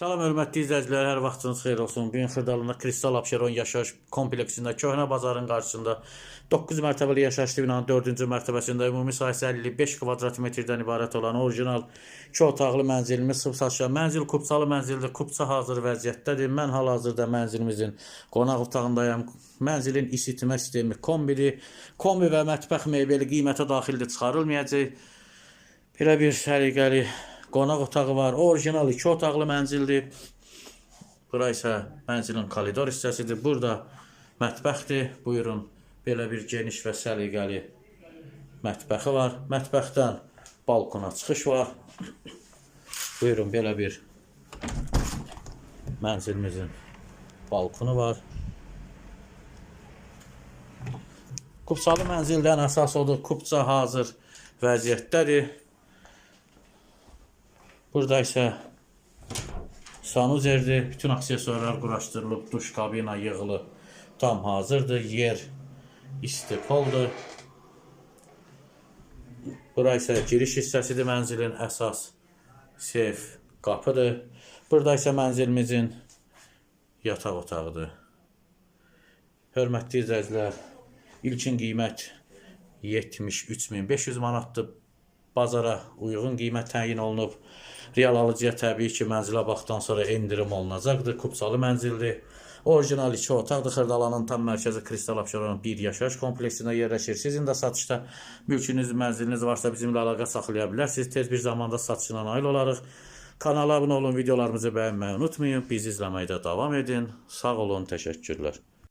Salam hörmətli izləyicilər, hər vaxtınız xeyir olsun. Bu gün Xırdalında Kristal Abşeron yaşayış kompleksində Köhnə bazarın qarşısında 9 mərtəbəli yaşayışlı binanın 4-cü mərtəbəsində ümumi sahəsi 55 kvadrat metrdən ibarət olan orijinal 2 otaqlı mənzilimiz sıf saçlı mənzil kupçalı mənzildir. Kupça hazır vəziyyətdədir. Mən hal-hazırda mənzilimizin qonaq otağındayam. Mənzilin isitmə sistemi kombili, kombi və mətbəx mebeli qiymətə daxildir, çıxarılmayacaq. Belə bir səliqəli qonaq otağı var. Orijinal 2 otaqlı mənzildir. Bura isə mənzilin koridor hissəsidir. Burada mətbəxdir. Buyurun. Belə bir geniş və səliqəli mətbəxi var. Mətbəxdən balkona çıxış var. Buyurun belə bir mənzilimizin balkonu var. Kupçalı mənzildən əsas odur. Kupça hazır vəziyyətdədir. Burada isə sanuzerdir. Bütün aksesuarlar quraşdırılıb, duş kabina yığılıb. Tam hazırdır. Yer istipoldur. Bura isə giriş hissəsidir mənzilin əsas seyf qapıdır. Burada isə mənzilimizin yataq otağıdır. Hörmətli izləyicilər, ilkin qiymət 73500 manatdır. Bazara uyğun qiymət təyin olunub. Real alıcıya təbii ki, mənzilə baxdan sonra endirim olunacaqdır. Kupçalı mənzildir. Orijinal iki otaqdır. Xırdalanın tam mərkəzi Kristal Abşeron bir yaşayış kompleksində yerləşir. Sizin də satışda mülkünüz, mənziliniz varsa bizimlə əlaqə saxlaya bilərsiniz. Tez bir zamanda satışına nail olarıq. Kanala abunə olun, videolarımızı bəyənməyi unutmayın. Bizi izləməkdə davam edin. Sağ olun, təşəkkürlər.